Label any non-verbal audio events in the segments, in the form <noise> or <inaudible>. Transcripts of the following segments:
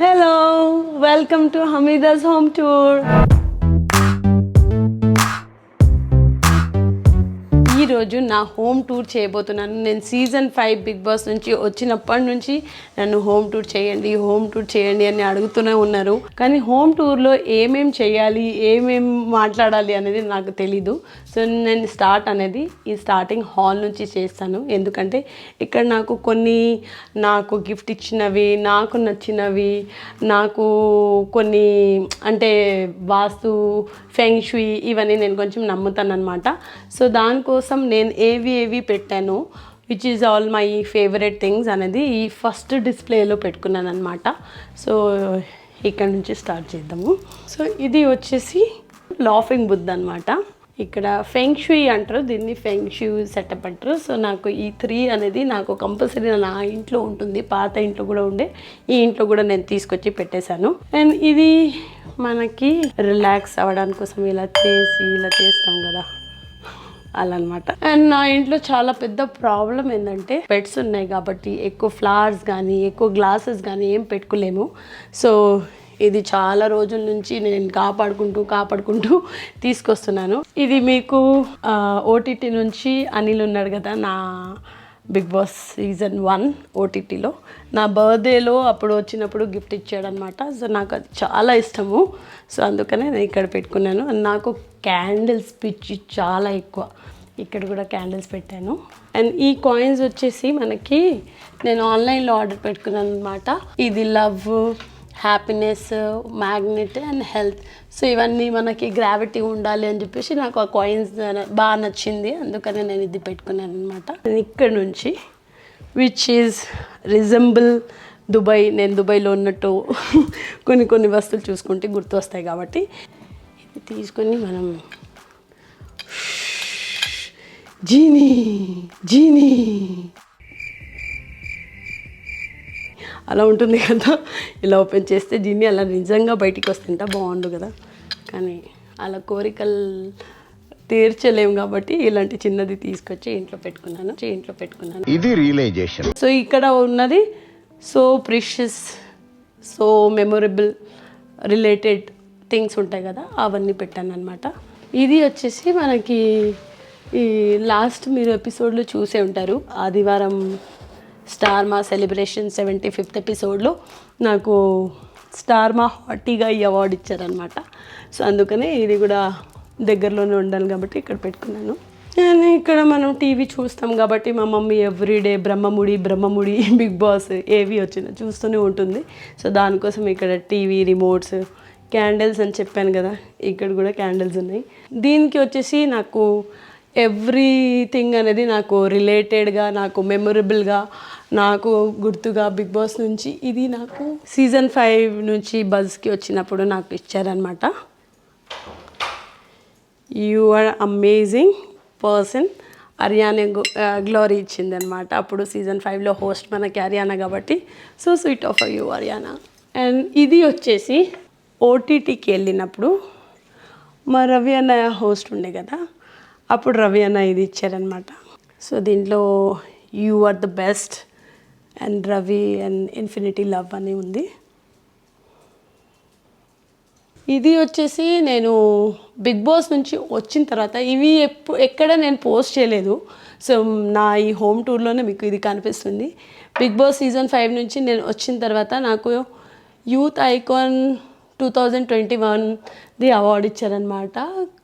Hello, welcome to Hamida's home tour. ఈ రోజు నా హోమ్ టూర్ చేయబోతున్నాను. నేను సీజన్ ఫైవ్ బిగ్ బాస్ నుంచి వచ్చినప్పటి నుంచి నన్ను హోమ్ టూర్ చేయండి హోమ్ టూర్ చేయండి అని అడుగుతూనే ఉన్నారు. కానీ హోమ్ టూర్లో ఏమేం చేయాలి ఏమేం మాట్లాడాలి అనేది నాకు తెలీదు. సో నేను స్టార్ట్ అనేది ఈ స్టార్టింగ్ హాల్ నుంచి చేస్తాను. ఎందుకంటే ఇక్కడ నాకు కొన్ని నాకు గిఫ్ట్ ఇచ్చినవి నాకు నచ్చినవి నాకు కొన్ని అంటే వాస్తు ఫెంగ్షుయి ఇవన్నీ నేను కొంచెం నమ్ముతాను అనమాట సో దానికోసం నేను ఏవి ఏవి పెట్టాను which is all my favourite things అనేది ఈ ఫస్ట్ డిస్ప్లేలో పెట్టుకున్నాను అనమాట సో ఇక్కడ నుంచి స్టార్ట్ చేద్దాము. సో ఇది వచ్చేసి లాఫింగ్ బుద్ధ అనమాట ఇక్కడ ఫెంగ్షుయి అంటారు దీన్ని ఫెంగ్షూ సెటప్ అంటారు. సో నాకు ఈ త్రీ అనేది నాకు కంపల్సరీ నా ఇంట్లో ఉంటుంది పాత ఇంట్లో కూడా ఉండే ఈ ఇంట్లో కూడా నేను తీసుకొచ్చి పెట్టేశాను. అండ్ ఇది మనకి రిలాక్స్ అవ్వడానికి కోసం ఇలా చేసి ఇలా చేస్తాం కదా. అలా అనమాట అండ్ నా ఇంట్లో చాలా పెద్ద ప్రాబ్లం ఏంటంటే పెట్స్ ఉన్నాయి కాబట్టి ఎక్కువ ఫ్లవర్స్ కానీ ఎక్కువ గ్లాసెస్ కానీ ఏం పెట్టుకోలేము. సో ఇది చాలా రోజుల నుంచి నేను కాపాడుకుంటూ కాపాడుకుంటూ <laughs> తీసుకొస్తున్నాను. ఇది మీకు ఓటీటీ నుంచి అనిల్ ఉన్నాడు కదా నా బిగ్ బాస్ సీజన్ వన్ ఓటీటీలో. నా బర్త్డేలో అప్పుడు వచ్చినప్పుడు గిఫ్ట్ ఇచ్చాడనమాట సో నాకు అది చాలా ఇష్టము. సో అందుకనే నేను ఇక్కడ పెట్టుకున్నాను. నాకు క్యాండిల్స్ పిచ్చి చాలా ఎక్కువ. ఇక్కడ కూడా క్యాండిల్స్ పెట్టాను. అండ్ ఈ కాయిన్స్ వచ్చేసి మనకి నేను ఆన్లైన్లో ఆర్డర్ పెట్టుకున్నాను అనమాట ఇది love happiness magnet and health so ఇవన్నీ మనకి గ్రావిటీ ఉండాలి అని చెప్పేసి నాకు ఆ కాయిన్స్ బాగా నచ్చింది. అందుకని నేను ఇది పెట్టుకున్నాను అనమాట ఇక్కడ నుంచి విచ్ ఈజ్ రిజంబుల్ దుబాయ్ నేను దుబాయ్లో ఉన్నట్టు <laughs> కొన్ని కొన్ని వస్తువులు చూసుకుంటే గుర్తు వస్తాయి కాబట్టి. ఇది తీసుకొని మనం జీనీ జీనీ. అలా ఉంటుంది కదా. ఇలా ఓపెన్ చేస్తే దీన్ని అలా నిజంగా బయటికి వస్తుంటే బాగుండు కదా. కానీ అలా కోరికలు తీర్చలేము కాబట్టి ఇలాంటి చిన్నది తీసుకొచ్చి ఇంట్లో పెట్టుకున్నాను. ఇంట్లో పెట్టుకున్నాను. ఇది రియలైజేషన్. సో ఇక్కడ ఉన్నది so precious so memorable related things ఉంటాయి కదా అవన్నీ పెట్టాను అనమాట ఇది వచ్చేసి మనకి ఈ లాస్ట్ మీరు ఎపిసోడ్లో చూసే ఉంటారు. ఆదివారం స్టార్ మా సెలబ్రేషన్ సెవెంటీ ఫిఫ్త్ ఎపిసోడ్లో నాకు స్టార్ మా హాటీగా ఈ అవార్డు ఇచ్చారనమాట సో అందుకనే ఇది కూడా దగ్గరలోనే ఉండాలి కాబట్టి ఇక్కడ పెట్టుకున్నాను. ఇక్కడ మనం టీవీ చూస్తాం కాబట్టి మా mummy everyday Brahmamudi Brahmamudi Bigg Boss ఏవి వచ్చినా చూస్తూనే ఉంటుంది. సో దానికోసం ఇక్కడ టీవీ రిమోట్స్ క్యాండిల్స్ అని చెప్పాను కదా ఇక్కడ కూడా క్యాండిల్స్ ఉన్నాయి. దీనికి వచ్చేసి నాకు ఎవ్రీథింగ్ అనేది నాకు రిలేటెడ్గా నాకు మెమొరబుల్గా నాకు గుర్తుగా బిగ్ బాస్ నుంచి ఇది నాకు సీజన్ ఫైవ్ నుంచి బజ్కి వచ్చినప్పుడు నాకు ఇచ్చారనమాట you are amazing person Ariyana Glory ఇచ్చింది అనమాట అప్పుడు సీజన్ ఫైవ్లో హోస్ట్ మనకి అరియానా కాబట్టి. So sweet of you Ariyana and ఇది వచ్చేసి ఓటీటీకి వెళ్ళినప్పుడు మా రవి అన్న హోస్ట్ ఉండే కదా అప్పుడు రవి అన్న ఇది ఇచ్చారనమాట సో దీంట్లో you are the best and Ravi and infinity love అని ఉంది. ఇది వచ్చేసి నేను బిగ్ బాస్ నుంచి వచ్చిన తర్వాత ఇవి ఎప్పు ఎక్కడ నేను పోస్ట్ చేయలేదు. సో నా ఈ హోమ్ టూర్లోనే మీకు ఇది కనిపిస్తుంది. బిగ్ బాస్ సీజన్ ఫైవ్ నుంచి నేను వచ్చిన తర్వాత నాకు youth icon two thousand twenty వన్ది award ఇచ్చారనమాట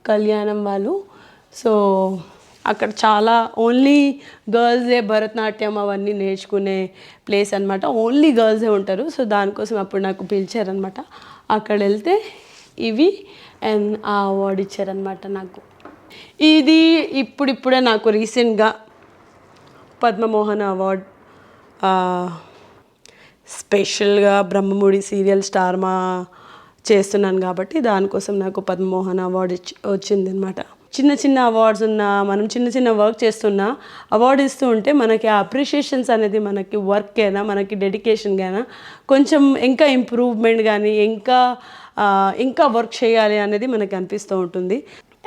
కళ్యాణం వాళ్ళు. సో అక్కడ చాలా ఓన్లీ గర్ల్సే భరతనాట్యం అవన్నీ నేర్చుకునే ప్లేస్ అనమాట ఓన్లీ గర్ల్సే ఉంటారు. సో దానికోసం అప్పుడు నాకు పిలిచారనమాట అక్కడ వెళ్తే ఇవి అండ్ ఆ అవార్డు ఇచ్చారనమాట నాకు. ఇది ఇప్పుడిప్పుడే నాకు రీసెంట్గా పద్మమోహన్ అవార్డ్ స్పెషల్గా బ్రహ్మముడి సీరియల్ స్టార్ మా చేస్తున్నాను కాబట్టి దానికోసం నాకు పద్మమోహన్ అవార్డు ఇచ్చి వచ్చింది అనమాట చిన్న చిన్న అవార్డ్స్ ఉన్నా మనం చిన్న చిన్న వర్క్ చేస్తున్నా అవార్డు ఇస్తూ ఉంటే మనకి ఆ అప్రిషియేషన్స్ అనేది మనకి వర్క్ అయినా మనకి డెడికేషన్ అయినా కొంచెం ఇంకా ఇంప్రూవ్మెంట్ కానీ ఇంకా ఇంకా వర్క్ చేయాలి అనేది మనకి అనిపిస్తూ ఉంటుంది.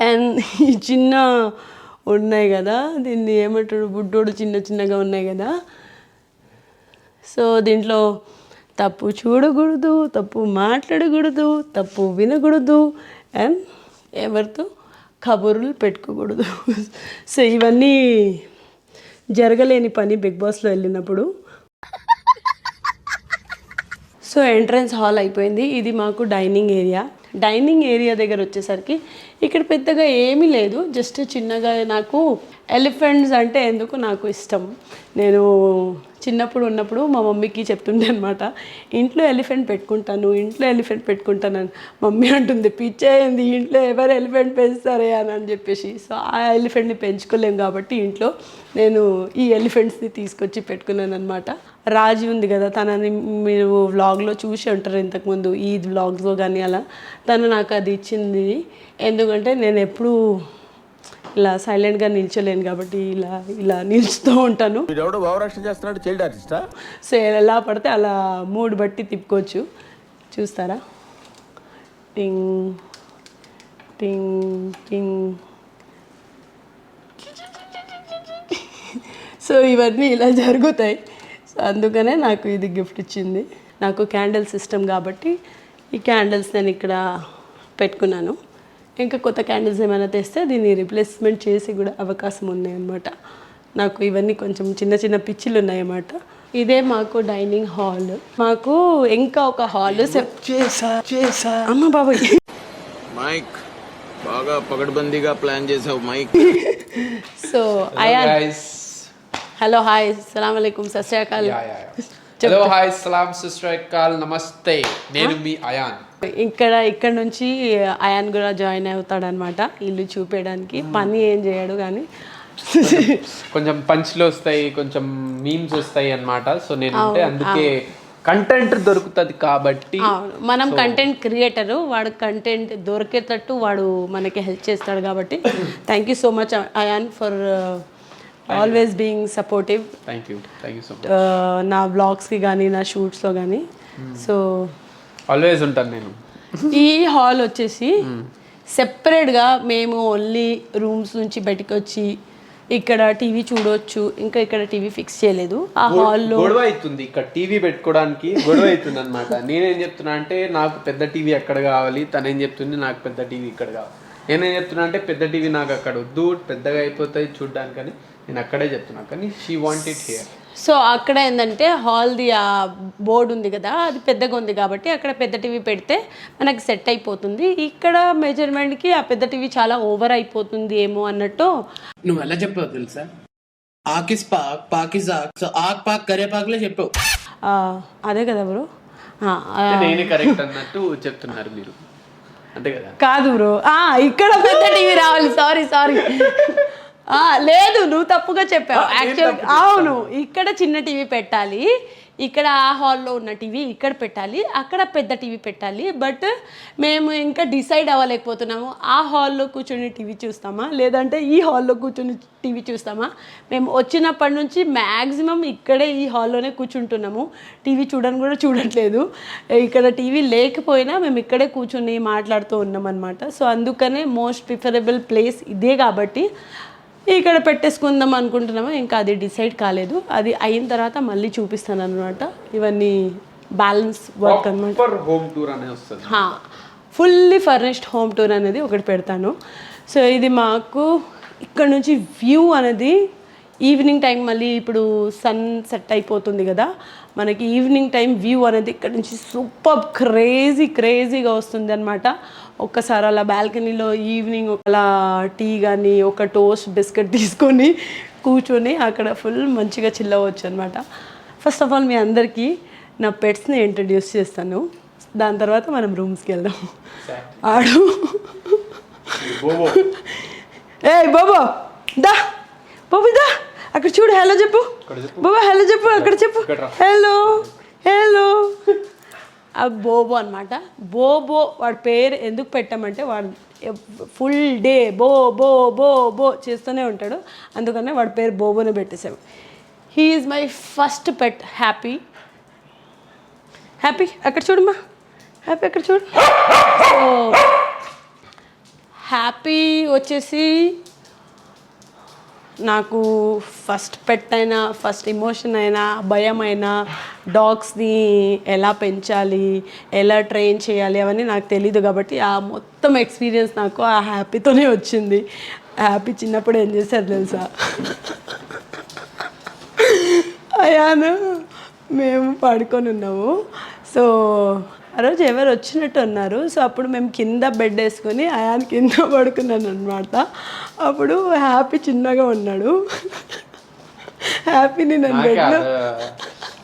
అండ్ ఈ చిన్న ఉన్నాయి కదా దీన్ని ఏమంటాడు బుడ్డోడు చిన్న చిన్నగా ఉన్నాయి కదా. సో దీంట్లో తప్పు చూడకూడదు తప్పు మాట్లాడకూడదు తప్పు వినకూడదు. అండ్ ఎవరితో? కబుర్లు పెట్టుకోకూడదు. సో ఇవన్నీ జరగలేని పని బిగ్ బాస్లో వెళ్ళినప్పుడు. సో ఎంట్రన్స్ హాల్ అయిపోయింది. ఇది మాకు డైనింగ్ ఏరియా. డైనింగ్ ఏరియా దగ్గర వచ్చేసరికి ఇక్కడ పెద్దగా ఏమీ లేదు. జస్ట్ చిన్నగా నాకు ఎలిఫెంట్స్ అంటే ఎందుకు నాకు ఇష్టం? నేను చిన్నప్పుడు ఉన్నప్పుడు మా మమ్మీకి చెప్తుండే అనమాట ఇంట్లో ఎలిఫెంట్ పెట్టుకుంటాను ఇంట్లో ఎలిఫెంట్ పెట్టుకుంటాను మమ్మీ అంటుంది పిచ్చేయండి ఇంట్లో ఎవరు ఎలిఫెంట్ పెంచుతారే అని అని చెప్పేసి. సో ఆ ఎలిఫెంట్ని పెంచుకోలేం కాబట్టి ఇంట్లో నేను ఈ ఎలిఫెంట్స్ని తీసుకొచ్చి పెట్టుకున్నాను అనమాట రాజీ ఉంది కదా తనని మీరు వ్లాగ్లో చూసి ఉంటారు ఇంతకుముందు ఈ వ్లాగ్స్లో కానీ అలా. తను నాకు అది ఇచ్చింది ఎందుకంటే నేను ఎప్పుడూ ఇలా సైలెంట్గా నిల్చోలేను కాబట్టి ఇలా ఇలా నిల్చుతూ ఉంటాను. చేస్తున్నాడు చైల్డ్ ఆర్టిస్టా? సో ఎలా పడితే అలా మూడు బట్టి తిప్పుకోవచ్చు. చూస్తారా? టింగ్ టింగ్ టింగ్. సో ఇవన్నీ ఇలా జరుగుతాయి. సో అందుకనే నాకు ఇది గిఫ్ట్ ఇచ్చింది. నాకు క్యాండిల్ సిస్టమ్ కాబట్టి ఈ క్యాండిల్స్ నేను ఇక్కడ పెట్టుకున్నాను. ఇంకా కొత్త క్యాండిల్స్ ఏమైనా తెస్తే దీన్ని రిప్లేస్మెంట్ చేసి కూడా అవకాశం ఉన్నాయన్నమాట. నాకు ఇవన్నీ కొంచెం చిన్న చిన్న పిచ్చిలు ఉన్నాయన్నమాట. ఇదే మాకు డైనింగ్ హాల్ మాకు ఇంకా ఒక హాల్ చేసా చేసా. అమ్మ బాబాయ్. మైక్ బాగా పగడ్బందీగా ప్లాన్ చేసావు mic so Ayaan guys. Hello hi సలాం అలైకుం సత్యాకాల్. హలో హాయ్ సలాం సిస్టర్ కాల్ నమస్తే నేను మీ అయాన్ ఇక్కడ ఇక్కడ నుంచి అయాన్ కూడా జాయిన్ అవుతాడనమాట ఇల్లు చూపేయడానికి. పని ఏం చేయడు కానీ. కొంచెం పంచ్లు వస్తాయి కొంచెం మీమ్స్ వస్తాయి అన్నమాట. సో నేను అంటే అందుకే కంటెంట్ దొరుకుతుంది కాబట్టి మనం కంటెంట్ క్రియేటర్ వాడు కంటెంట్ దొరికేటట్టు వాడు మనకి హెల్ప్ చేస్తాడు కాబట్టి. Thank you so much Ayaan for always being supportive thank you thank you so much నా బ్లాగ్స్కి కానీ నా షూట్స్లో కానీ సో ఆల్వేస్ ఉంటాను నేను. ఈ హాల్ వచ్చేసి సెపరేట్గా మేము ఓన్లీ రూమ్స్ నుంచి బయటకు వచ్చి ఇక్కడ టీవీ చూడొచ్చు ఇంకా ఇక్కడ టీవీ ఫిక్స్ చేయలేదు. ఆ హాల్లో గొడవ అవుతుంది ఇక్కడ టీవీ పెట్టుకోవడానికి గొడవ అవుతుంది అనమాట నేనేం చెప్తున్నా అంటే నాకు పెద్ద టీవీ ఎక్కడ కావాలి. తనేం చెప్తుంది? నాకు పెద్ద టీవీ ఇక్కడ కావాలి. నేనేం చెప్తున్నా అంటే పెద్ద టీవీ నాకు అక్కడ వద్దు. పెద్దగా అయిపోతాయి చూడ్డానికని. నేను అక్కడే చెప్తున్నా కానీ she want it here so అక్కడ ఏంటంటే హాల్ది ఆ బోర్డు ఉంది కదా అది పెద్దగా ఉంది కాబట్టి అక్కడ పెద్ద టీవీ పెడితే మనకి సెట్ అయిపోతుంది. ఇక్కడ మెజర్మెంట్కి ఆ పెద్ద టీవీ చాలా ఓవర్ అయిపోతుంది ఏమో అన్నట్టు. నువ్వు ఎలా చెప్పావు తెలుసా? ఆకిస్ పాక్ పాకిస్ ఆక్ సో ఆక్ పాక్ కరే పాక్లే చెప్పావు. ఆ, అదే కదా బ్రో. నేనే కరెక్ట్ అన్నట్టు చెప్తున్నారు మీరు. అంతే కదా? కాదు బ్రో. ఆ, ఇక్కడ పెద్ద టీవీ రావాలి. సారీ సారీ లేదు నువ్వు తప్పుగా చెప్పావు. యాక్చువల్ అవును ఇక్కడ చిన్న టీవీ పెట్టాలి ఇక్కడ ఆ హాల్లో ఉన్న టీవీ ఇక్కడ పెట్టాలి అక్కడ పెద్ద టీవీ పెట్టాలి బట్ మేము ఇంకా డిసైడ్ అవ్వలేకపోతున్నాము. ఆ హాల్లో కూర్చొని టీవీ చూస్తామా? లేదంటే ఈ హాల్లో కూర్చొని టీవీ చూస్తామా? మేము వచ్చినప్పటి నుంచి మ్యాక్సిమం ఇక్కడే ఈ హాల్లోనే కూర్చుంటున్నాము. టీవీ చూడని కూడా చూడట్లేదు. ఇక్కడ టీవీ లేకపోయినా మేము ఇక్కడే కూర్చొని మాట్లాడుతూ ఉన్నాం అనమాట సో అందుకనే మోస్ట్ ప్రిఫరబుల్ ప్లేస్ ఇదే కాబట్టి ఇక్కడ పెట్టేసుకుందాం అనుకుంటున్నాము? ఇంకా అది డిసైడ్ కాలేదు. అది అయిన తర్వాత మళ్ళీ చూపిస్తాను అనమాట ఇవన్నీ బ్యాలెన్స్ వర్క్ అనమాట హోమ్ టూర్ అనే వస్తుంది. ఫుల్లీ ఫర్నిష్డ్ హోమ్ టూర్ అనేది ఒకటి పెడతాను. సో ఇది మాకు ఇక్కడ నుంచి వ్యూ అనేది ఈవినింగ్ టైం మళ్ళీ ఇప్పుడు సన్ సెట్ అయిపోతుంది కదా. మనకి ఈవినింగ్ టైం వ్యూ అనేది ఇక్కడ నుంచి సూపర్ క్రేజీ క్రేజీగా వస్తుంది అనమాట ఒక్కసారి అలా బాల్కనీలో ఈవినింగ్ అలా టీ కానీ ఒక టోస్ట్ బిస్కెట్ తీసుకొని కూర్చొని అక్కడ ఫుల్ మంచిగా చిల్ అవ్వచ్చు అనమాట ఫస్ట్ ఆఫ్ ఆల్ మీ అందరికీ నా పెట్స్ని ఇంట్రడ్యూస్ చేస్తాను. దాని తర్వాత మనం రూమ్స్కి వెళ్దాం. ఆడు. ఏ బాబా. దా. బాబు దా. అక్కడ చూడు హలో చెప్పు. బాబా హలో చెప్పు అక్కడ చెప్పు. హలో హలో ఆ బోబో అనమాట బోబో వాడి పేరు ఎందుకు పెట్టామంటే వాడు ఫుల్ డే బో బో బో బో చేస్తూనే ఉంటాడు. అందుకనే వాడి పేరు బోబోనే పెట్టేసాము he is my first pet happy happy అక్కడ చూడమ్మా? హ్యాపీ అక్కడ చూడు? Oh. సో హ్యాపీ వచ్చేసి నాకు ఫస్ట్ పెట్ అయినా ఫస్ట్ ఎమోషన్ అయినా భయం అయినా డాగ్స్ని ఎలా పెంచాలి ఎలా ట్రైన్ చేయాలి అవన్నీ నాకు తెలీదు కాబట్టి ఆ మొత్తం ఎక్స్పీరియన్స్ నాకు ఆ హ్యాపీతోనే వచ్చింది. హ్యాపీ చిన్నప్పుడు ఏం చేశారు తెలుసా? అయాను మేము పడుకొని ఉన్నాము. సో ఆ రోజు ఎవరు వచ్చినట్టు ఉన్నారు సో అప్పుడు మేము కింద బెడ్ వేసుకొని అయాన్ కింద పడుకున్నాను అనమాట అప్పుడు హ్యాపీ చిన్నగా ఉన్నాడు. హ్యాపీని నన్ను బెడ్లో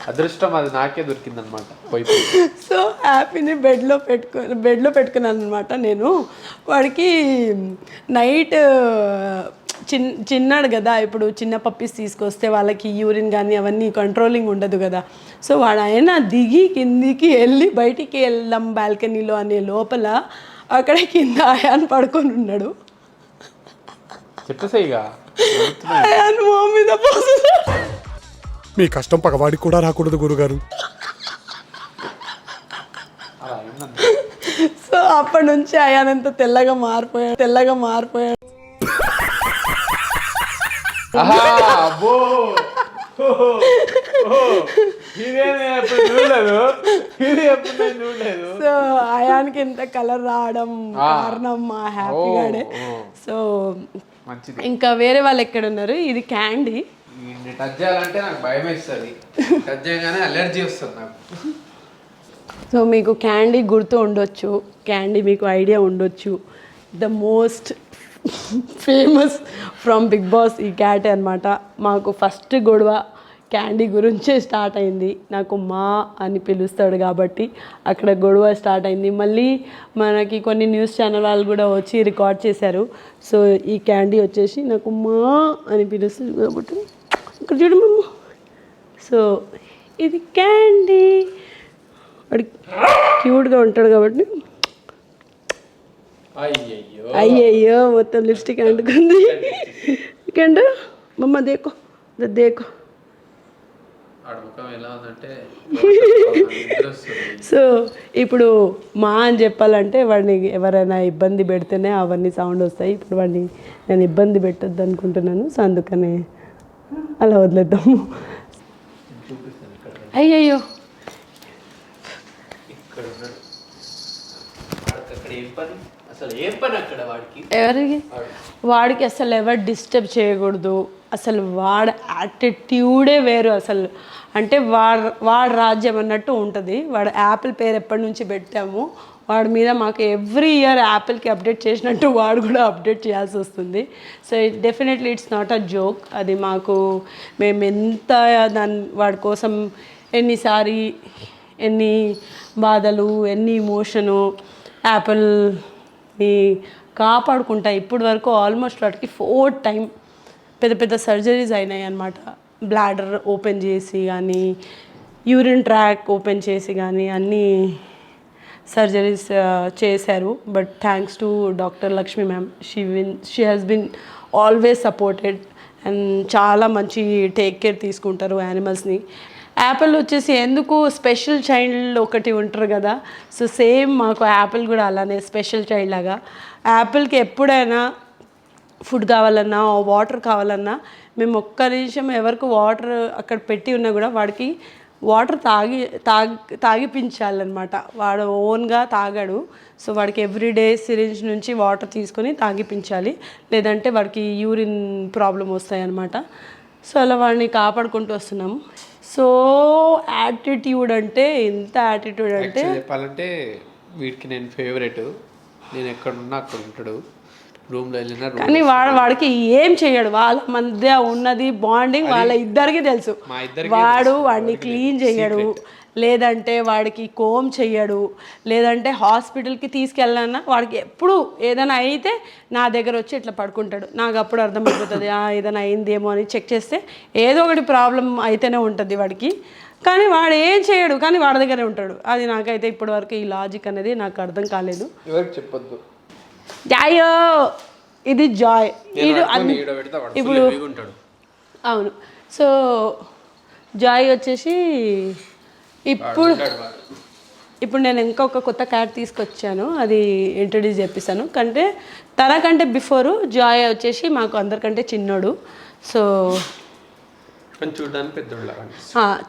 అదృష్టం అది నాకే దొరికిందనమాట పోయి పోయి. సో హ్యాపీని బెడ్లో పెట్టుకో బెడ్లో పెట్టుకున్నాను అనమాట నేను వాడికి నైట్ చిన్ చిన్నాడు కదా ఇప్పుడు చిన్న పప్పీస్ తీసుకొస్తే వాళ్ళకి యూరిన్ కానీ అవన్నీ కంట్రోలింగ్ ఉండదు కదా సో వాడు ఆయన దిగి కిందికి వెళ్ళి బయటికి వెళ్దాం బాల్కనీలో అనే లోపల అక్కడ కింద ఆయాన్ పడుకొని ఉన్నాడు చెప్పేసేయిగా ఆయాన్ మా మీద పోస్తున్నాడు. మీ కష్టం పగవాడికి కూడా రాకూడదు గురుగారు. సో అప్పటి నుంచి అయాన్ ఎంత తెల్లగా మారిపోయాడు తెల్లగా మారిపోయాడు. సో అయాన్కి ఎంత కలర్ రావడం. కారణం మా ఓ. సో మంచిది. ఇంకా వేరే వాళ్ళు ఎక్కడ ఉన్నారు? ఇది క్యాండీ. టచ్ చేయాలంటే నాకు భయం వేస్తుంది. టచ్ చేయగానే అలర్జీ వస్తుంది నాకు. సో మీకు క్యాండీ గుర్తు ఉండొచ్చు. క్యాండీ మీకు ఐడియా ఉండొచ్చు. The most famous from Bigg Boss ఈ క్యాట్ అనమాట మాకు ఫస్ట్ గొడవ క్యాండీ గురించే స్టార్ట్ అయింది. నాకు మా అని పిలుస్తాడు కాబట్టి అక్కడ గొడవ స్టార్ట్ అయింది. మళ్ళీ మనకి కొన్ని న్యూస్ ఛానల్ వాళ్ళు కూడా వచ్చి రికార్డ్ చేశారు. సో ఈ క్యాండీ వచ్చేసి నాకు మా అని పిలుస్తుంది కాబట్టి ఇక్కడ చూడు మమ్మ. సో ఇది క్యాండీ వాడు క్యూట్గా ఉంటాడు కాబట్టి. అయ్యయ్యో. మొత్తం లిప్స్టిక్ అంటుకుంది. ఇంకేంట మమ్మ దేకో. దేకో. సో ఇప్పుడు మా అని చెప్పాలంటే వాడిని ఎవరైనా ఇబ్బంది పెడితేనే అవన్నీ సౌండ్ వస్తాయి. ఇప్పుడు వాడిని నేను ఇబ్బంది పెట్టొద్దు అనుకుంటున్నాను సో అందుకనే అలా వదిలేద్దాము అయ్యయ్యో. ఎవరికి? వాడికి అసలు ఎవరు డిస్టర్బ్ చేయకూడదు. అసలు వాడి యాటిట్యూడే వేరు అసలు. అంటే వాడు వాడు రాజ్యం అన్నట్టు ఉంటుంది. వాడు యాపిల్ పేరు ఎప్పటి నుంచి పెట్టాము? వాడి మీద మాకు ఎవ్రీ ఇయర్ యాపిల్కి అప్డేట్ చేసినట్టు వాడు కూడా అప్డేట్ చేయాల్సి వస్తుంది. So it definitely it's not a joke. అది మాకు మేము ఎంత దాని వాడి కోసం ఎన్నిసారి ఎన్ని బాధలు ఎన్ని ఇమోషను యాపిల్ని కాపాడుకుంటా ఇప్పటి వరకు ఆల్మోస్ట్ వాటికి ఫోర్ టైం పెద్ద పెద్ద సర్జరీస్ అయినాయి అనమాట బ్లాడర్ ఓపెన్ చేసి కానీ యూరిన్ ట్రాక్ ఓపెన్ చేసి కానీ అన్నీ సర్జరీస్ uh, చేశారు. But thanks to doctor Lakshmi ma'am she been she has been always supported and చాలా మంచి టేక్ కేర్ తీసుకుంటారు యానిమల్స్ని యాపిల్ వచ్చేసి ఎందుకు స్పెషల్ చైల్డ్ ఒకటి ఉంటారు కదా? సో సేమ్ మాకు యాపిల్ కూడా అలానే స్పెషల్ చైల్డ్ లాగా. యాపిల్కి ఎప్పుడైనా ఫుడ్ కావాలన్నా వాటర్ కావాలన్నా మేము ఒక్క నిమిషం ఎవరికి వాటర్ అక్కడ పెట్టి ఉన్నా కూడా వాడికి వాటర్ తాగి తాగి తాగిపించాలన్నమాట. వాడు ఓన్గా తాగాడు. సో వాడికి ఎవ్రీడే సిరింజ్ నుంచి వాటర్ తీసుకొని తాగిపించాలి. లేదంటే వాడికి యూరిన్ ప్రాబ్లం వస్తాయన్నమాట. సో అలా వాడిని కాపాడుకుంటూ వస్తున్నాము. సో యాటిట్యూడ్ అంటే ఎంత యాటిట్యూడ్ అంటే చెప్పాలంటే వీడికి నేను ఫేవరెట్. నేను ఎక్కడున్నా అక్కడ ఉంటాడు. రూమ్లో వెళ్ళినా room కానీ వాడు వాడికి ఏం చేయడు. వాళ్ళ మధ్య ఉన్నది బాండింగ్ వాళ్ళ ఇద్దరికి తెలుసు. మా ఇద్దరికీ వాడు వాడిని క్లీన్ చేయడు. లేదంటే వాడికి కోమ్ చెయ్యడు. లేదంటే హాస్పిటల్కి తీసుకెళ్ళాలన్నా వాడికి ఎప్పుడు ఏదైనా అయితే నా దగ్గర వచ్చి ఇట్లా పడుకుంటాడు. నాకు అప్పుడు అర్థమైపోతుంది "ఆ, ఏదైనా అయిందేమో అని చెక్ చేస్తే ఏదో ఒకటి ప్రాబ్లం అయితేనే ఉంటుంది వాడికి. కానీ వాడు ఏం చేయడు. కానీ వాడి దగ్గరే ఉంటాడు. అది నాకైతే ఇప్పటివరకు ఈ లాజిక్ అనేది నాకు అర్థం కాలేదు. ఎవరికి చెప్పొద్దు? జాయో! ఇది జాయ్. ఇది ఇప్పుడు అవును. సో జాయ్ వచ్చేసి ఇప్పుడు. ఇప్పుడు నేను ఇంకొక కొత్త క్యాట్ తీసుకొచ్చాను. అది ఇంట్రడ్యూస్ చేపిస్తాను. కంటే తనకంటే బిఫోరు జాయ్ వచ్చేసి మాకు అందరికంటే చిన్నోడు. సో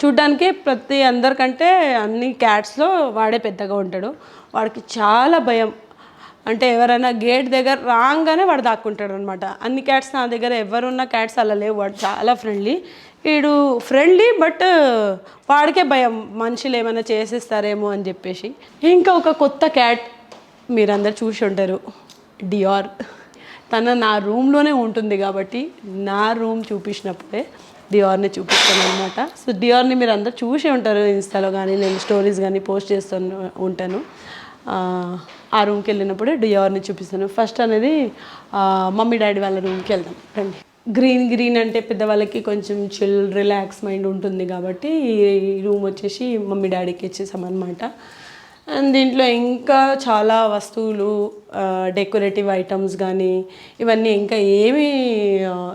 చూడ్డానికి ప్రతి అందరికంటే అన్ని క్యాట్స్లో వాడే పెద్దగా ఉంటాడు. వాడికి చాలా భయం. అంటే ఎవరైనా గేట్ దగ్గర రాగానే వాడు దాక్కుంటాడు అనమాట అన్ని క్యాట్స్ నా దగ్గర ఎవరున్న క్యాట్స్ అలా లేవు. వాడు చాలా ఫ్రెండ్లీ వీడు ఫ్రెండ్లీ బట్ వాడికే భయం. మనుషులు ఏమైనా చేసేస్తారేమో అని చెప్పేసి. ఇంకా ఒక కొత్త క్యాట్ మీరందరు చూసి ఉంటారు. డియార్ తన నా రూమ్లోనే ఉంటుంది కాబట్టి నా రూమ్ చూపించినప్పుడే డియార్ని చూపిస్తాను అనమాట సో డియార్ని మీరు అందరు చూసి ఉంటారు ఇన్స్టాలో కానీ నేను స్టోరీస్ కానీ పోస్ట్ చేస్తూ ఉంటాను. ఆ, రూమ్కి వెళ్ళినప్పుడు డియార్ని చూపిస్తాను. ఫస్ట్ అనేది మమ్మీ డాడీ వాళ్ళ రూమ్కి వెళ్దాం. రండి. గ్రీన్ గ్రీన్ అంటే పెద్దవాళ్ళకి కొంచెం చిల్ రిలాక్స్ మైండ్ ఉంటుంది కాబట్టి ఈ రూమ్ వచ్చేసి మమ్మీ డాడీకి ఇచ్చేసామన్నమాట. అండ్ దీంట్లో ఇంకా చాలా వస్తువులు డెకరేటివ్ ఐటమ్స్ కానీ ఇవన్నీ ఇంకా ఏమీ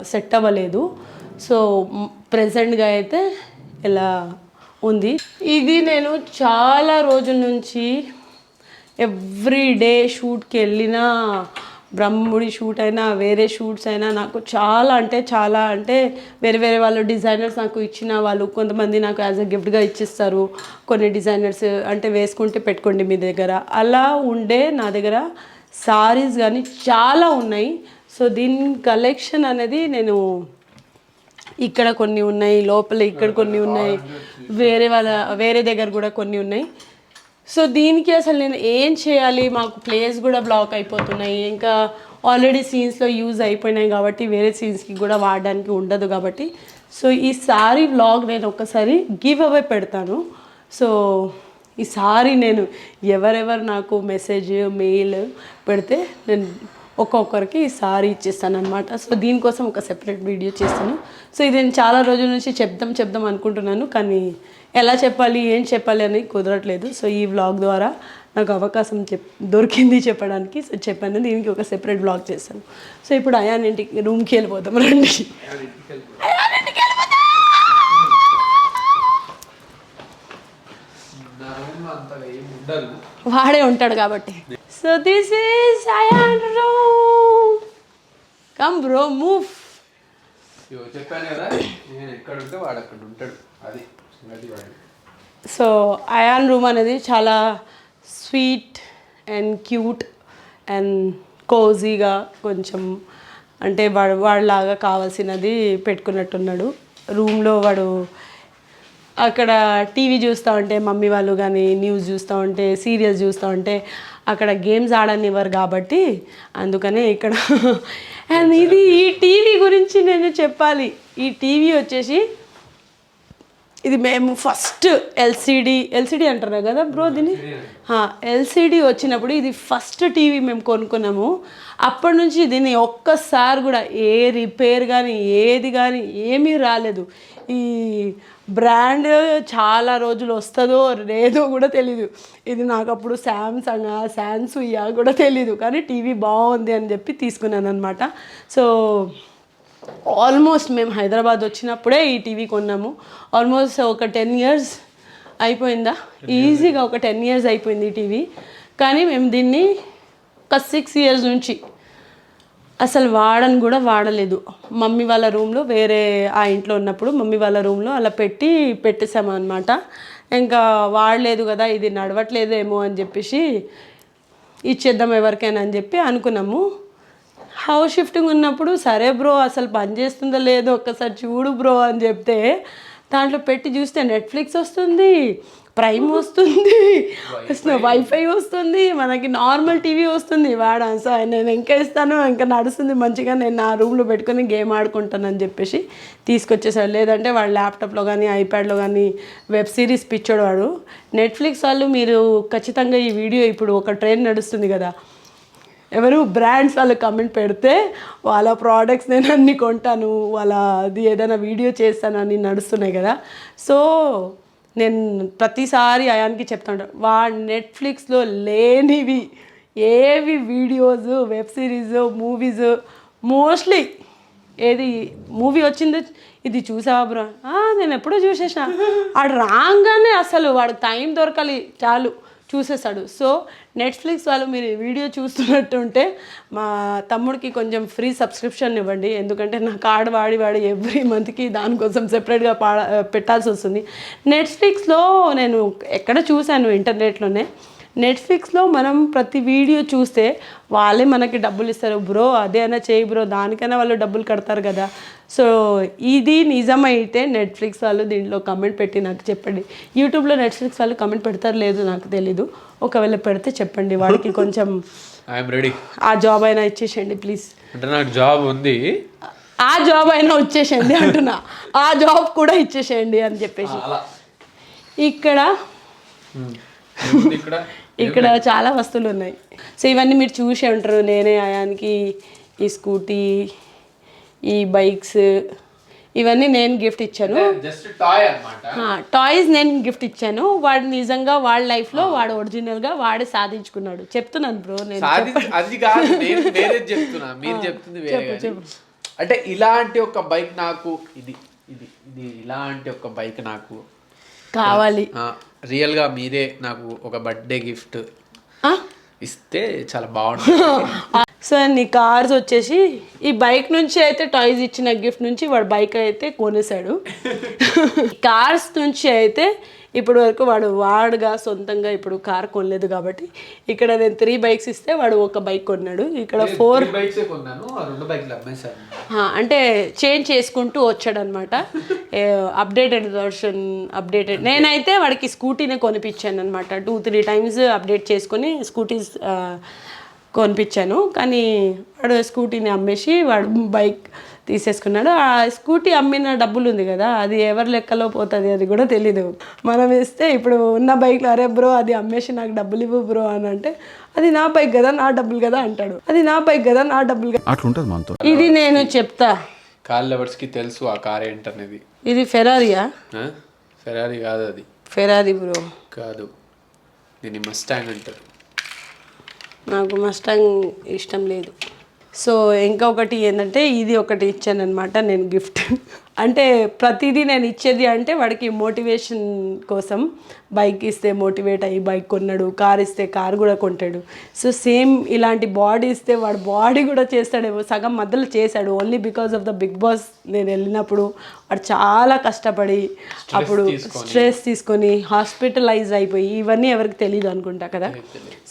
సెట్ అవ్వలేదు. సో ప్రజెంట్గా అయితే ఇలా ఉంది? ఇది నేను చాలా రోజుల నుంచి ఎవ్రీ డే షూట్కి వెళ్ళినా బ్రహ్ముడి షూట్ అయినా వేరే షూట్స్ అయినా నాకు చాలా అంటే చాలా అంటే వేరే వేరే వాళ్ళు డిజైనర్స్ నాకు ఇచ్చిన వాళ్ళు కొంతమంది నాకు యాజ్ అ గిఫ్ట్గా ఇచ్చిస్తారు కొన్ని డిజైనర్స్ అంటే వేసుకుంటే పెట్టుకోండి మీ దగ్గర అలా ఉండే నా దగ్గర సారీస్ కానీ చాలా ఉన్నాయి సో దీని కలెక్షన్ అనేది నేను ఇక్కడ కొన్ని ఉన్నాయి లోపల ఇక్కడ కొన్ని ఉన్నాయి వేరే వాళ్ళ వేరే దగ్గర కూడా కొన్ని ఉన్నాయి సో దీనికి అసలు నేను ఏం చేయాలి? మాకు ప్లేస్ కూడా బ్లాక్ అయిపోతున్నాయి. ఇంకా ఆల్రెడీ సీన్స్లో యూజ్ అయిపోయినాయి కాబట్టి వేరే సీన్స్కి కూడా వాడడానికి ఉండదు కాబట్టి. సో ఈసారి బ్లాగ్ నేను ఒకసారి గివ్ అవే పెడతాను. సో ఈసారి నేను ఎవరెవరు నాకు మెసేజ్ మెయిల్ పెడితే నేను ఒక్కొక్కరికి ఈసారి ఇచ్చేస్తాను అనమాట సో దీనికోసం ఒక సెపరేట్ వీడియో చేస్తాను. సో ఇది నేను చాలా రోజుల నుంచి చెప్దాం చెప్దాం అనుకుంటున్నాను. కానీ ఎలా చెప్పాలి ఏం చెప్పాలి అని కుదరట్లేదు. సో ఈ వ్లాగ్ ద్వారా నాకు అవకాశం చెప్ దొరికింది చెప్పడానికి. సో చెప్పాను దీనికి ఒక సెపరేట్ వ్లాగ్ చేశాను. సో ఇప్పుడు అయాన్ ఇంటికి రూమ్కి వెళ్ళిపోతాం రండి. వాడే ఉంటాడు కాబట్టి. So this is Ayaan room come bro move చెప్పాను కదా నేను ఎక్కడ ఉంటే వాడు అక్కడ ఉంటాడు. అది. సో అయాన్ రూమ్ అనేది చాలా స్వీట్ అండ్ క్యూట్ అండ్ కోజీగా కొంచెం అంటే వాడు వాడిలాగా కావాల్సినది పెట్టుకున్నట్టున్నాడు. రూమ్లో వాడు అక్కడ టీవీ చూస్తూ ఉంటే మమ్మీ వాళ్ళు కానీ న్యూస్ చూస్తూ ఉంటే సీరియల్స్ చూస్తూ ఉంటే అక్కడ గేమ్స్ ఆడనివ్వరు కాబట్టి అందుకనే ఇక్కడ. <laughs> అండ్ ఇది ఈ టీవీ గురించి నేను చెప్పాలి. ఈ టీవీ వచ్చేసి ఇది మేము ఫస్ట్ ఎల్సిడి ఎల్సిడి అంటారు కదా బ్రో దీన్ని? ఎల్సిడి వచ్చినప్పుడు ఇది ఫస్ట్ టీవీ మేము కొనుక్కున్నాము. అప్పటి నుంచి దీన్ని ఒక్కసారి కూడా ఏ రిపేర్ కానీ ఏది కానీ ఏమీ రాలేదు. ఈ బ్రాండ్ చాలా రోజులు వస్తుందో లేదో కూడా తెలీదు. ఇది నాకు అప్పుడు శాంసంగ్ శాంసుయా కూడా తెలీదు. కానీ టీవీ బాగుంది అని చెప్పి తీసుకున్నాను అనమాట సో ఆల్మోస్ట్ మేము హైదరాబాద్ వచ్చినప్పుడే ఈ టీవీ కొన్నాము. ఆల్మోస్ట్ ఒక టెన్ ఇయర్స్ అయిపోయిందా? ఈజీగా ఒక టెన్ ఇయర్స్ అయిపోయింది ఈ టీవీ. కానీ మేము దీన్ని ఒక సిక్స్ ఇయర్స్ నుంచి అసలు వాడని కూడా వాడలేదు. మమ్మీ వాళ్ళ రూమ్లో వేరే ఆ ఇంట్లో ఉన్నప్పుడు మమ్మీ వాళ్ళ రూమ్లో అలా పెట్టి పెట్టేసాము అనమాట ఇంకా వాడలేదు కదా ఇది నడవట్లేదేమో అని చెప్పేసి ఇచ్చేద్దాం ఎవరికైనా అని చెప్పి అనుకున్నాము. హౌస్ షిఫ్టింగ్ ఉన్నప్పుడు సరే బ్రో అసలు పని చేస్తుందో లేదో ఒక్కసారి చూడు బ్రో అని చెప్తే దాంట్లో పెట్టి చూస్తే నెట్ఫ్లిక్స్ వస్తుంది ప్రైమ్ వస్తుంది వైఫై వస్తుంది మనకి నార్మల్ టీవీ వస్తుంది. వాడ సో నేను ఇంకా ఇస్తాను ఇంకా నడుస్తుంది మంచిగా నేను నా రూమ్లో పెట్టుకొని గేమ్ ఆడుకుంటానని చెప్పేసి తీసుకొచ్చేసాడు. లేదంటే వాడు ల్యాప్టాప్లో కానీ ఐప్యాడ్లో కానీ వెబ్ సిరీస్ పిచ్చోడు వాడు. నెట్ఫ్లిక్స్ వాళ్ళు మీరు ఖచ్చితంగా ఈ వీడియో ఇప్పుడు ఒక ట్రైన్ నడుస్తుంది కదా. ఎవరు బ్రాండ్స్ వాళ్ళు కమెంట్ పెడితే వాళ్ళ ప్రోడక్ట్స్ నేను అన్ని కొంటాను వాళ్ళ అది ఏదైనా వీడియో చేస్తాను అని నడుస్తున్నాయి కదా. సో నేను ప్రతిసారి అయాన్కి చెప్తాను వా నెట్ఫ్లిక్స్లో లేనివి ఏవి videos web series movies mostly ఏది మూవీ వచ్చిందో ఇది చూసావా బ్రో నేను ఎప్పుడో చూసేసిన. వాడు రాగానే అసలు వాడు టైం దొరకాలి చాలు చూసేస్తాడు. సో నెట్ఫ్లిక్స్ వాళ్ళు మీరు వీడియో చూస్తున్నట్టుంటే మా తమ్ముడికి కొంచెం ఫ్రీ సబ్స్క్రిప్షన్ ఇవ్వండి. ఎందుకంటే నా కార్డు వాడి వాడి ఎవ్రీ మంత్కి దానికోసం సెపరేట్గా పా పెట్టాల్సి వస్తుంది. నెట్ఫ్లిక్స్లో నేను ఎక్కడ చూశాను ఇంటర్నెట్లోనే నెట్ఫ్లిక్స్లో మనం ప్రతి వీడియో చూస్తే వాళ్ళే మనకి డబ్బులు ఇస్తారు. బ్రో అదే అయినా చేయి బ్రో దానికైనా వాళ్ళు డబ్బులు కడతారు కదా. సో ఇది నిజమైతే నెట్ఫ్లిక్స్ వాళ్ళు దీంట్లో కమెంట్ పెట్టి నాకు చెప్పండి యూట్యూబ్లో నెట్ఫ్లిక్స్ వాళ్ళు కమెంట్ పెడతారు లేదు నాకు తెలీదు. ఒకవేళ పెడితే చెప్పండి. వాడికి కొంచెం <laughs> ఐఎమ్ రెడీ ఆ జాబ్ అయినా ఇచ్చేసేయండి ప్లీజ్ అంటే నాకు జాబ్ ఉంది. ఆ జాబ్ అయినా వచ్చేసేయండి అంటున్నా. ఆ జాబ్ కూడా ఇచ్చేసేయండి అని చెప్పేసి. ఇక్కడ ఇక్కడ? <laughs> చాలా వస్తువులు ఉన్నాయి. సో ఇవన్నీ మీరు చూసే ఉంటారు. నేనే ఆయానికి ఈ స్కూటీ ఈ బైక్స్ ఇవన్నీ నేను గిఫ్ట్ ఇచ్చాను. టాయ్స్ నేను గిఫ్ట్ ఇచ్చాను. వాడు నిజంగా వాడి లైఫ్లో వాడు ఒరిజినల్గా వాడే సాధించుకున్నాడు. చెప్తున్నాను బ్రో నేను అది కాదు చెప్తున్నా. మీరు చెప్తుంది వేరే. అంటే ఇలాంటి ఒక బైక్ నాకు ఇది ఇది ఇది ఇలాంటి ఒక బైక్ నాకు కావాలి. రియల్గా మీరే నాకు ఒక బర్త్డే గిఫ్ట్? ఇస్తే చాలా బాగుంటుంది. సో నీ కార్స్ వచ్చేసి ఈ బైక్ నుంచి అయితే టాయ్స్ ఇచ్చిన గిఫ్ట్ నుంచి వాడు బైక్ అయితే కొనేసాడు కార్స్ నుంచి అయితే ఇప్పుడు వరకు వాడు వాడుగా సొంతంగా ఇప్పుడు కార్ కొనలేదు కాబట్టి ఇక్కడ నేను త్రీ బైక్స్ ఇస్తే వాడు ఒక బైక్ కొన్నాడు. ఇక్కడ ఫోర్ బైక్స్ కొన్నాను రెండు బైక్లు అంటే చేంజ్ చేసుకుంటూ వచ్చాడనమాట. అప్డేటెడ్ వర్షన్ అప్డేటెడ్ నేనైతే వాడికి స్కూటీనే కొనిపించాను అనమాట టూ త్రీ టైమ్స్ అప్డేట్ చేసుకొని స్కూటీస్ కొనిపించాను. కానీ వాడు స్కూటీని అమ్మేసి వాడు బైక్ తీసేసుకున్నాడు. ఆ స్కూటీ అమ్మిన డబ్బులు ఉంది కదా అది ఎవరి లెక్కలో పోతుంది అది కూడా తెలీదు. మనం ఇస్తే ఇప్పుడు ఉన్న బైక్లో అరే బ్రో అది అమ్మేసి నాకు డబ్బులు ఇవ్వు బ్రో అని అంటే అది నా బైక్ కదా నా డబ్బులు కదా అంటాడు. అది నా బైక్ కదా నా డబ్బులు కదా అట్లుంటది మనతో. ఇది నేను చెప్తా. కార్ లవర్స్కి తెలుసు ఆ కార్ ఏంటనేది. ఇది ఫెరారియా? ఫెరారీ కాదు అది. Ferrari bro. కాదు. దీన్ని మస్టాంగ్ అంటారు. నాకు మస్టాంగ్ ఇష్టం లేదు. సో ఇంకొకటి ఏంటంటే ఇది ఒకటి ఇచ్చాను అనమాట నేను గిఫ్ట్. అంటే ప్రతిదీ నేను ఇచ్చేది అంటే వాడికి మోటివేషన్ కోసం. బైక్ ఇస్తే మోటివేట్ అయ్యి బైక్ కొన్నాడు కార్ ఇస్తే కార్ కూడా కొంటాడు. సో సేమ్ ఇలాంటి బాడీ ఇస్తే వాడు బాడీ కూడా చేస్తాడేమో సగం మధ్యలో చేశాడు. Only because of the Bigg Boss నేను వెళ్ళినప్పుడు వాడు చాలా కష్టపడి అప్పుడు స్ట్రెస్ తీసుకొని హాస్పిటలైజ్ అయిపోయి ఇవన్నీ ఎవరికి తెలియదు అనుకుంటా కదా.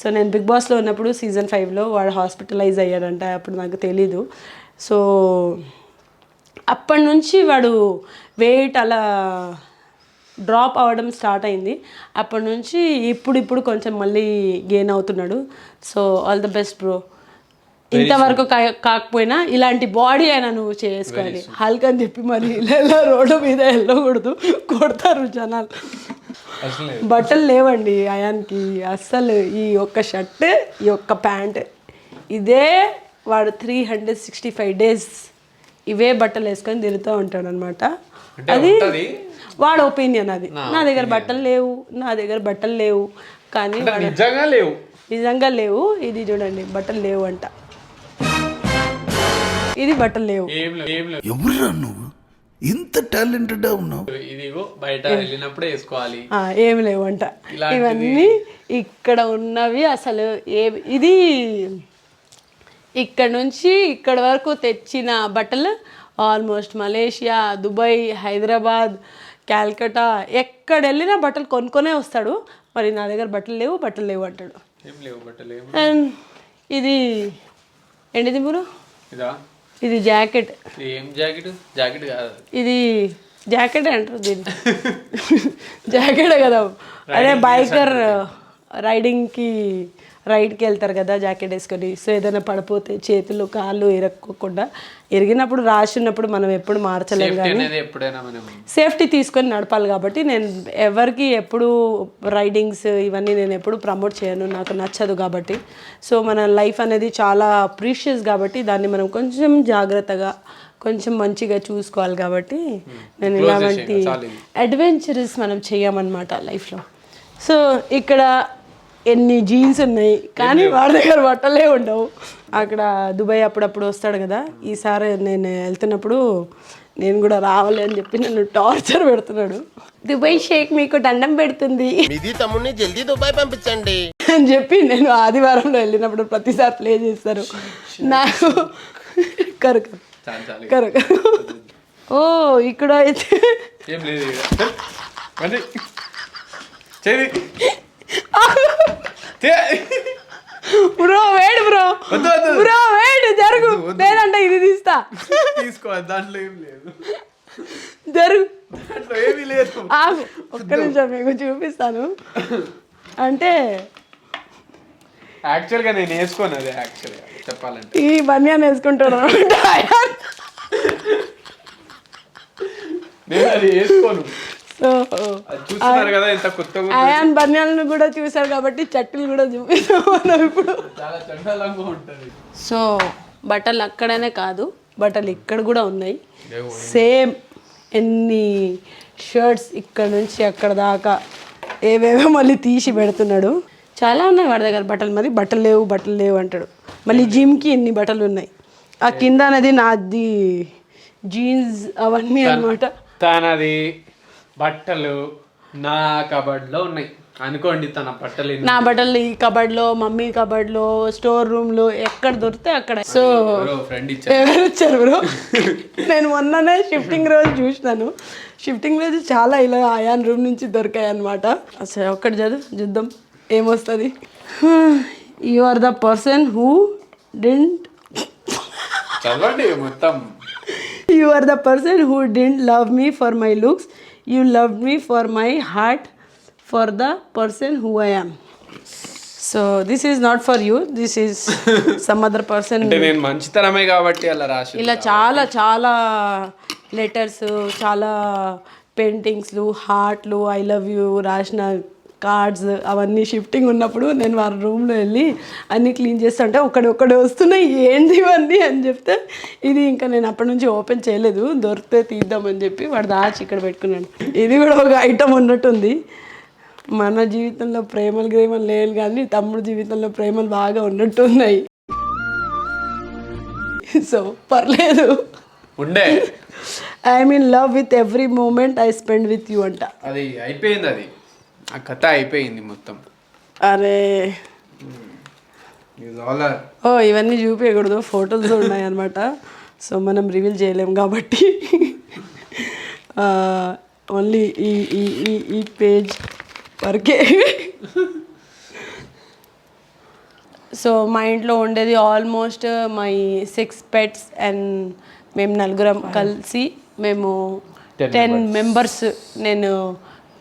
సో నేను బిగ్ బాస్లో ఉన్నప్పుడు సీజన్ ఫైవ్లో వాడు హాస్పిటలైజ్ అయ్యాడంట అప్పుడు నాకు తెలీదు. సో అప్పటి నుంచి వాడు వెయిట్ అలా డ్రాప్ అవ్వడం స్టార్ట్ అయింది. అప్పటి నుంచి ఇప్పుడు ఇప్పుడు కొంచెం మళ్ళీ గెయిన్ అవుతున్నాడు. So all the best bro ఇంతవరకు కా- కాకపోయినా ఇలాంటి బాడీ అయినా నువ్వు చేసుకోవాలి. హల్క్ అని చెప్పి మరి ఇలా ఇలా రోడ్డు మీద వెళ్ళకూడదు. కొడతారు జనాలు. బట్టలు లేవండి అయానికి. అస్సలు ఈ ఒక్క షర్ట్ ఈ ఒక్క ప్యాంట్. ఇదే వాడు three hundred sixty five days ఇవే బట్టలు వేసుకొని తిరుగుతూ ఉంటాడు అనమాట అది వాడు ఒపీనియన్ అది. నా దగ్గర బట్టలు లేవు నా దగ్గర బట్టలు లేవు కానీ నిజంగా లేవు. నిజంగా లేవు ఇది చూడండి బట్టలు లేవు అంట. ఇది బట్టలు లేవు. ఏం ఏం ఎవరురా నువ్వు? ఇంత టాలెంటెడ్ ఉన్నావు. ఇదిగో బయట వెళ్ళినప్పుడే వేసుకోవాలి. ఆ, ఏమి లేవంట ఇవన్నీ ఇక్కడ ఉన్నవి అసలు ఏ ఇది ఇక్కడ నుంచి ఇక్కడ వరకు తెచ్చిన బట్టలు almost Malaysia Dubai Hyderabad Calcutta ఎక్కడ వెళ్ళినా బట్టలు కొనుక్కొనే వస్తాడు. మరి నా దగ్గర బట్టలు లేవు బట్టలు లేవు అంటాడు. అండ్ ఇది ఏంటిది మీరు ఇదా? జాకెట్. ఏం జాకెట్? జాకెట్ కాదు. అది. ఇది జాకెట్ అంటారు దీన్ని. <laughs> జాకెట్ కదా. అదే బైకర్ రైడింగ్కి రైడ్కి వెళ్తారు కదా జాకెట్ వేసుకొని. సో ఏదైనా పడిపోతే చేతులు కాళ్ళు ఇరక్కోకుండా ఇరిగినప్పుడు రాసి ఉన్నప్పుడు మనం ఎప్పుడు మార్చలేం Safety కానీ సేఫ్టీ తీసుకొని నడపాలి కాబట్టి నేను ఎవరికి ఎప్పుడు రైడింగ్స్ ఇవన్నీ నేను ఎప్పుడు ప్రమోట్ చేయను నాకు నచ్చదు కాబట్టి. సో మన లైఫ్ అనేది చాలా ప్రీషియస్ కాబట్టి దాన్ని మనం కొంచెం జాగ్రత్తగా కొంచెం మంచిగా చూసుకోవాలి కాబట్టి నేను ఇలాంటి అడ్వెంచరస్ మనం చేయమన్నమాట లైఫ్లో. సో ఇక్కడ ఎన్ని జీన్స్ ఉన్నాయి? కానీ వాడి దగ్గర బట్టలే ఉండవు. అక్కడ దుబాయ్ అప్పుడప్పుడు వస్తాడు కదా. ఈసారి నేను వెళ్తున్నప్పుడు నేను కూడా రావాలి అని చెప్పి నన్ను టార్చర్ పెడుతున్నాడు. దుబాయ్ షేక్ మీకు దండం పెడుతుంది. తమ్ముడిని జల్దీ దుబాయ్ పంపించండి. అని చెప్పి నేను ఆదివారంలో వెళ్ళినప్పుడు ప్రతిసారి ప్లే చేస్తారు. నాకు కరు కరు. ఓ ఇక్కడ అయితే. ఏం లేదు. బ్రో వేడు బ్రో. బ్రో వేడు జరుగు. లేదంటే ఇది తీస్తా. తీసుకో దాంట్లో ఏం లేదు. జరుగు. దాంట్లో ఏమీ లేదు. ఒక్క నిమిషం మీకు చూపిస్తాను. అంటే యాక్చువల్గా నేను వేసుకోను అది యాక్చువల్గా చెప్పాలంటే. ఈ బనియాన్ వేసుకుంటాడు నేను అది వేసుకోను. సో కదా కొత్తగా ఉందో. అయాన్ బనియాలను కూడా చూశారు కాబట్టి చట్టులు కూడా చూపిస్తాం మనం ఇప్పుడు. చాలా చండాలంగా ఉంటుంది. సో బట్టలు అక్కడనే కాదు బట్టలు ఇక్కడ కూడా ఉన్నాయి. సేమ్ ఎన్ని షర్ట్స్ ఇక్కడ నుంచి అక్కడ దాకా ఏవేవో మళ్ళీ తీసి పెడుతున్నాడు. చాలా ఉన్నాయి వాడి దగ్గర బట్టలు మరి బట్టలు లేవు బట్టలు లేవు అంటాడు. మళ్ళీ జిమ్కి ఎన్ని బట్టలు ఉన్నాయి? ఆ కింద అనేది నాది జీన్స్ అవన్నీ అన్నమాట. తనది బట్టలు నా కబడ్లో ఉన్నాయి. అనుకోండి తన బట్టలు నా బట్టలు ఈ కబడ్లో మమ్మీ కబడ్లో స్టోర్ రూమ్లో ఎక్కడ దొరికితే అక్కడ. సో ఫ్రెండ్ ఇచ్చారు. ఎవరు వచ్చారు బ్రో నేను మొన్ననే షిఫ్టింగ్ రోజు చూసినాను. షిఫ్టింగ్ రోజు చాలా ఇలా ఆయాన్ రూమ్ నుంచి దొరికాయి అనమాట అసలు ఒక్కటి చదువు చూద్దాం. ఏమొస్తుంది? You are the person who didn't చదవండి మొత్తం. You are the person who didn't love me for my looks you love me for my heart for the person who I am so this is not for you this is some other person నేను మంచితనమే కాబట్టి అలా రాసి ఇలా చాలా చాలా letters చాలా పెయింటింగ్స్లు హార్ట్లు ఐ లవ్ యూ రాసిన కార్డ్స్ అవన్నీ షిఫ్టింగ్ ఉన్నప్పుడు నేను వారి రూమ్లో వెళ్ళి అన్నీ క్లీన్ చేస్తుంటే ఒకటి వస్తున్నాయి ఏంటి ఇవన్నీ? అని చెప్తే ఇది ఇంకా నేను అప్పటి నుంచి ఓపెన్ చేయలేదు దొరికితే తీద్దామని చెప్పి వాడు దాచి ఇక్కడ పెట్టుకున్నాడు. ఇది కూడా ఒక ఐటమ్ ఉన్నట్టుంది. మన జీవితంలో ప్రేమలు గ్రేమలు లేవు కానీ తమ్ముడు జీవితంలో ప్రేమలు బాగా ఉన్నట్టున్నాయి. సో పర్లేదు. ఉండే. I'm in love with every moment I spend with you అంట. అది అయిపోయింది అది. ఆ కథ అయిపోయింది మొత్తం. అరే. ఓ ఇవన్నీ చూపించకూడదు ఫొటోస్ ఉన్నాయి అనమాట సో మనం రివీల్ చేయలేం కాబట్టి. ఓన్లీ ఈ ఈ ఈ ఈ పేజ్ వరకే. సో మా ఇంట్లో ఉండేది almost my six pets and మేము నలుగురం కలిసి మేము టెన్ మెంబర్స్ నేను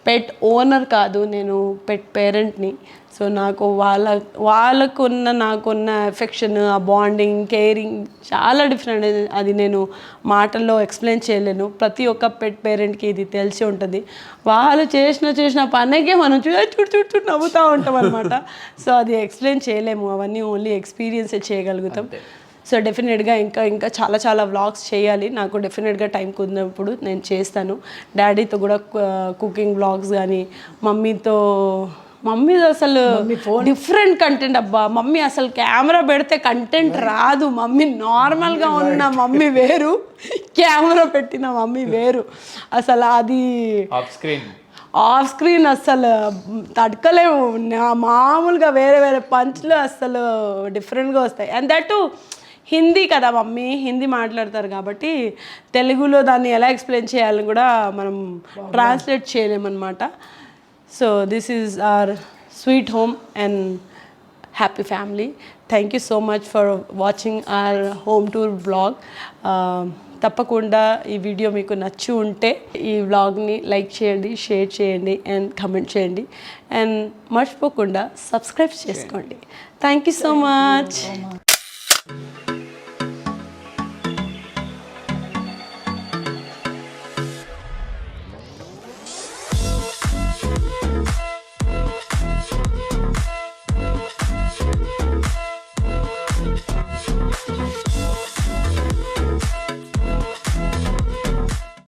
పెట్ ఓనర్ కాదు నేను పెట్ పేరెంట్ని సో నాకు వాళ్ళ వాళ్ళకున్న నాకున్న ఎఫెక్షన్ ఆ బాండింగ్ కేరింగ్ చాలా డిఫరెంట్ అది. నేను మాటల్లో ఎక్స్ప్లెయిన్ చేయలేను. ప్రతి ఒక్క పెట్ పేరెంట్కి ఇది తెలిసి ఉంటుంది. వాళ్ళు చేసిన చేసిన పనికే మనం చూ చూడు చూడు చూడు నవ్వుతూ ఉంటాం అనమాట సో <laughs> అది ఎక్స్ప్లెయిన్ చేయలేము. అవన్నీ ఓన్లీ ఎక్స్పీరియన్సే చేయగలుగుతాం. సో డెఫినెట్గా ఇంకా ఇంకా చాలా చాలా వ్లాగ్స్ చేయాలి. నాకు డెఫినెట్గా టైం కుదిరినప్పుడు నేను చేస్తాను. డాడీతో కూడా కుకింగ్ వ్లాగ్స్ కానీ మమ్మీతో మమ్మీ అసలు డిఫరెంట్ కంటెంట్ అబ్బా. మమ్మీ అసలు కెమెరా పెడితే కంటెంట్ రాదు. మమ్మీ నార్మల్గా ఉన్న మమ్మీ వేరు. కెమెరా పెట్టిన మమ్మీ వేరు. అసలు అది ఆఫ్ స్క్రీన్ ఆఫ్ స్క్రీన్ అస్సలు తడకలేము మామూలుగా వేరే వేరే పంచ్లు అస్సలు డిఫరెంట్గా వస్తాయి. అండ్ దట్ హిందీ కదా మమ్మీ హిందీ మాట్లాడతారు కాబట్టి తెలుగులో దాన్ని ఎలా ఎక్స్ప్లెయిన్ చేయాలని కూడా మనం translate చేయలేమన్నమాట. So this is our sweet home and happy family thank you so much for watching our home tour blog తప్పకుండా ఈ వీడియో మీకు నచ్చి ఉంటే ఈ వ్లాగ్ని లైక్ చేయండి షేర్ చేయండి అండ్ కమెంట్ చేయండి. అండ్ మర్చిపోకుండా సబ్స్క్రైబ్ చేసుకోండి. Thank you so much